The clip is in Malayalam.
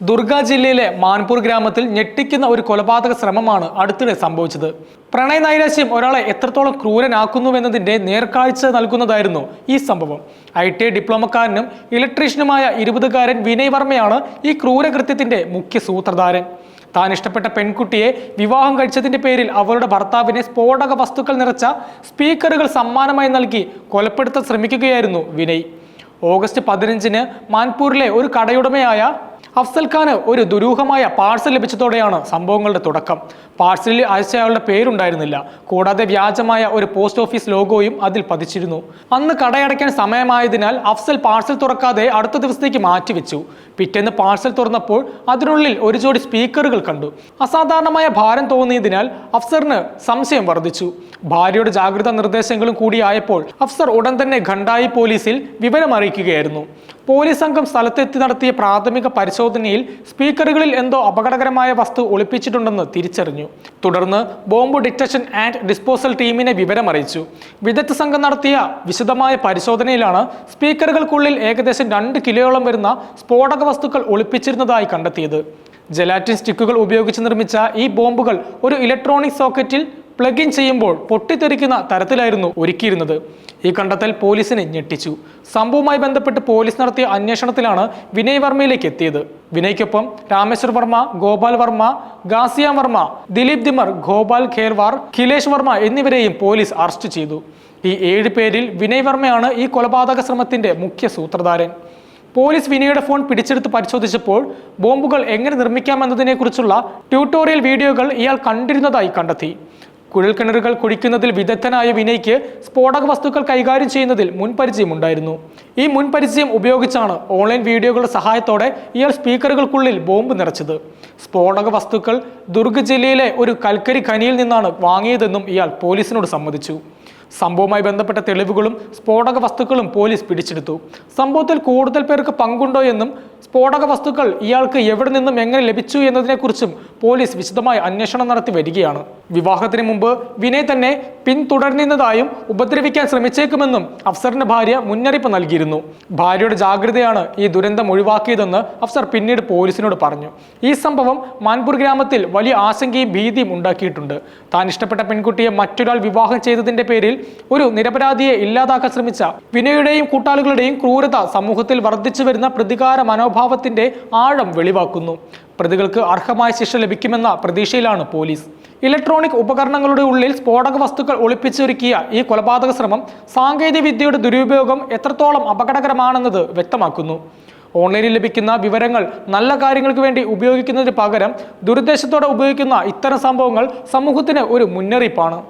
ദുർഗ ജില്ലയിലെ മാൻപൂർ ഗ്രാമത്തിൽ ഞെട്ടിക്കുന്ന ഒരു കൊലപാതക ശ്രമമാണ് അടുത്തിടെ സംഭവിച്ചത്. പ്രണയ നൈരാശ്യം ഒരാളെ എത്രത്തോളം ക്രൂരനാക്കുന്നുവെന്നതിന്റെ നേർക്കാഴ്ച നൽകുന്നതായിരുന്നു ഈ സംഭവം. ഐ ടി ഐ ഡിപ്ലോമക്കാരനും ഇലക്ട്രീഷ്യനുമായ ഇരുപതുകാരൻ വിനയ് വർമ്മയാണ് ഈ ക്രൂരകൃത്യത്തിന്റെ മുഖ്യ സൂത്രധാരൻ. താൻ ഇഷ്ടപ്പെട്ട പെൺകുട്ടിയെ വിവാഹം കഴിച്ചതിന്റെ പേരിൽ അവളുടെ ഭർത്താവിനെ സ്ഫോടക വസ്തുക്കൾ നിറച്ച സ്പീക്കറുകൾ സമ്മാനമായി നൽകി കൊലപ്പെടുത്താൻ ശ്രമിക്കുകയായിരുന്നു വിനയ്. ഓഗസ്റ്റ് പതിനഞ്ചിന് മാൻപൂരിലെ ഒരു കടയുടമയായ അഫ്സൽ ഖാന് ഒരു ദുരൂഹമായ പാഴ്സൽ ലഭിച്ചതോടെയാണ് സംഭവങ്ങളുടെ തുടക്കം. പാഴ്സലിൽ അയച്ചയാളുടെ പേരുണ്ടായിരുന്നില്ല. കൂടാതെ വ്യാജമായ ഒരു പോസ്റ്റ് ഓഫീസ് ലോഗോയും അതിൽ പതിച്ചിരുന്നു. അന്ന് കടയടയ്ക്കാൻ സമയമായതിനാൽ അഫ്സൽ പാഴ്സൽ തുറക്കാതെ അടുത്ത ദിവസത്തേക്ക് മാറ്റിവെച്ചു. പിറ്റേന്ന് പാഴ്സൽ തുറന്നപ്പോൾ അതിനുള്ളിൽ ഒരു ജോഡി സ്പീക്കറുകൾ കണ്ടു. അസാധാരണമായ ഭാരം തോന്നിയതിനാൽ അഫ്സറിന് സംശയം വർദ്ധിച്ചു. ഭാര്യയുടെ ജാഗ്രതാ നിർദ്ദേശങ്ങളും കൂടിയായപ്പോൾ അഫ്സർ ഉടൻ തന്നെ ഖണ്ഡായി പോലീസിൽ വിവരം അറിയിക്കുകയായിരുന്നു. പോലീസ് സംഘം സ്ഥലത്തെത്തി നടത്തിയ പ്രാഥമിക പരിശോധനയിൽ സ്പീക്കറുകളിൽ എന്തോ അപകടകരമായ വസ്തു ഒളിപ്പിച്ചിട്ടുണ്ടെന്ന് തിരിച്ചറിഞ്ഞു. തുടർന്ന് ബോംബ് ഡിറ്റക്ഷൻ ആൻഡ് ഡിസ്പോസൽ ടീമിനെ വിവരമറിയിച്ചു. വിദഗ്ധ സംഘം നടത്തിയ വിശദമായ പരിശോധനയിലാണ് സ്പീക്കറുകൾക്കുള്ളിൽ ഏകദേശം രണ്ട് കിലോയോളം വരുന്ന സ്ഫോടക വസ്തുക്കൾ ഒളിപ്പിച്ചിരുന്നതായി കണ്ടെത്തിയത്. ജലാറ്റിൻ സ്റ്റിക്കുകൾ ഉപയോഗിച്ച് നിർമ്മിച്ച ഈ ബോംബുകൾ ഒരു ഇലക്ട്രോണിക് സോക്കറ്റിൽ പ്ലഗ് ഇൻ ചെയ്യുമ്പോൾ പൊട്ടിത്തെറിക്കുന്ന തരത്തിലായിരുന്നു ഒരുക്കിയിരുന്നത്. ഈ കണ്ടെത്തൽ പോലീസിനെ ഞെട്ടിച്ചു. സംഭവവുമായി ബന്ധപ്പെട്ട് പോലീസ് നടത്തിയ അന്വേഷണത്തിലാണ് വിനയ് വർമ്മയിലേക്ക് എത്തിയത്. വിനയ്ക്കൊപ്പം രാമേശ്വർ വർമ്മ ഗോപാൽ വർമ്മ ഗാസിയ വർമ്മ ദിലീപ് ദിമർ ഗോപാൽ ഖേർവാർ ഖിലേഷ് വർമ്മ എന്നിവരെയും പോലീസ് അറസ്റ്റ് ചെയ്തു. ഈ ഏഴ് പേരിൽ വിനയ് വർമ്മയാണ് ഈ കൊലപാതക ശ്രമത്തിന്റെ മുഖ്യ സൂത്രധാരൻ. പോലീസ് വിനയുടെ ഫോൺ പിടിച്ചെടുത്ത് പരിശോധിച്ചപ്പോൾ ബോംബുകൾ എങ്ങനെ നിർമ്മിക്കാമെന്നതിനെക്കുറിച്ചുള്ള ട്യൂട്ടോറിയൽ വീഡിയോകൾ ഇയാൾ കണ്ടിരുന്നതായി കണ്ടെത്തി. കുഴൽക്കിണറുകൾ കുഴിക്കുന്നതിൽ വിദഗ്ധനായ വിനയ്ക്ക് സ്ഫോടക വസ്തുക്കൾ കൈകാര്യം ചെയ്യുന്നതിൽ മുൻപരിചയമുണ്ടായിരുന്നു. ഈ മുൻപരിചയം ഉപയോഗിച്ചാണ് ഓൺലൈൻ വീഡിയോകളുടെ സഹായത്തോടെ ഇയാൾ സ്പീക്കറുകൾക്കുള്ളിൽ ബോംബ് നിറച്ചത്. സ്ഫോടക വസ്തുക്കൾ ദുർഗ് ജില്ലയിലെ ഒരു കൽക്കരി ഖനിയിൽ നിന്നാണ് വാങ്ങിയതെന്നും ഇയാൾ പോലീസിനോട് സമ്മതിച്ചു. സംഭവവുമായി ബന്ധപ്പെട്ട തെളിവുകളും സ്ഫോടക വസ്തുക്കളും പോലീസ് പിടിച്ചെടുത്തു. സംഭവത്തിൽ കൂടുതൽ പേർക്ക് പങ്കുണ്ടോ എന്നും സ്ഫോടക വസ്തുക്കൾ ഇയാൾക്ക് എവിടെ നിന്നും എങ്ങനെ ലഭിച്ചു എന്നതിനെക്കുറിച്ചും പോലീസ് വിശദമായ അന്വേഷണം നടത്തി വരികയാണ്. വിവാഹത്തിന് മുമ്പ് വിനയ് തന്നെ പിന്തുടർന്നിരുന്നതായും ഉപദ്രവിക്കാൻ ശ്രമിച്ചേക്കുമെന്നും അഫ്സറിന്റെ ഭാര്യ മുന്നറിയിപ്പ് നൽകിയിരുന്നു. ഭാര്യയുടെ ജാഗ്രതയാണ് ഈ ദുരന്തം ഒഴിവാക്കിയതെന്ന് അഫ്സർ പിന്നീട് പോലീസിനോട് പറഞ്ഞു. ഈ സംഭവം മാൻപൂർ ഗ്രാമത്തിൽ വലിയ ആശങ്കയും ഭീതിയും ഉണ്ടാക്കിയിട്ടുണ്ട്. താൻ ഇഷ്ടപ്പെട്ട പെൺകുട്ടിയെ മറ്റൊരാൾ വിവാഹം ചെയ്തതിന്റെ പേരിൽ ഒരു നിരപരാധിയെ ഇല്ലാതാക്കാൻ ശ്രമിച്ച വിനയുടെയും കൂട്ടാളികളുടെയും ക്രൂരത സമൂഹത്തിൽ വർദ്ധിച്ചു വരുന്ന പ്രതികാര മനോഭാവത്തിന്റെ ആഴം വെളിവാക്കുന്നു. പ്രതികൾക്ക് അർഹമായ ശിക്ഷ ലഭിക്കുമെന്ന പ്രതീക്ഷയിലാണ് പോലീസ്. ഇലക്ട്രോണിക് ഉപകരണങ്ങളുടെ ഉള്ളിൽ സ്ഫോടക വസ്തുക്കൾ ഒളിപ്പിച്ചൊരുക്കിയ ഈ കൊലപാതക ശ്രമം സാങ്കേതിക വിദ്യയുടെ ദുരുപയോഗം എത്രത്തോളം അപകടകരമാണെന്നത് വ്യക്തമാക്കുന്നു. ഓൺലൈനിൽ ലഭിക്കുന്ന വിവരങ്ങൾ നല്ല കാര്യങ്ങൾക്ക് വേണ്ടി ഉപയോഗിക്കുന്നതിന് പകരം ദുരുദ്ദേശത്തോടെ ഉപയോഗിക്കുന്ന ഇത്തരം സംഭവങ്ങൾ സമൂഹത്തിന് ഒരു മുന്നറിയിപ്പാണ്.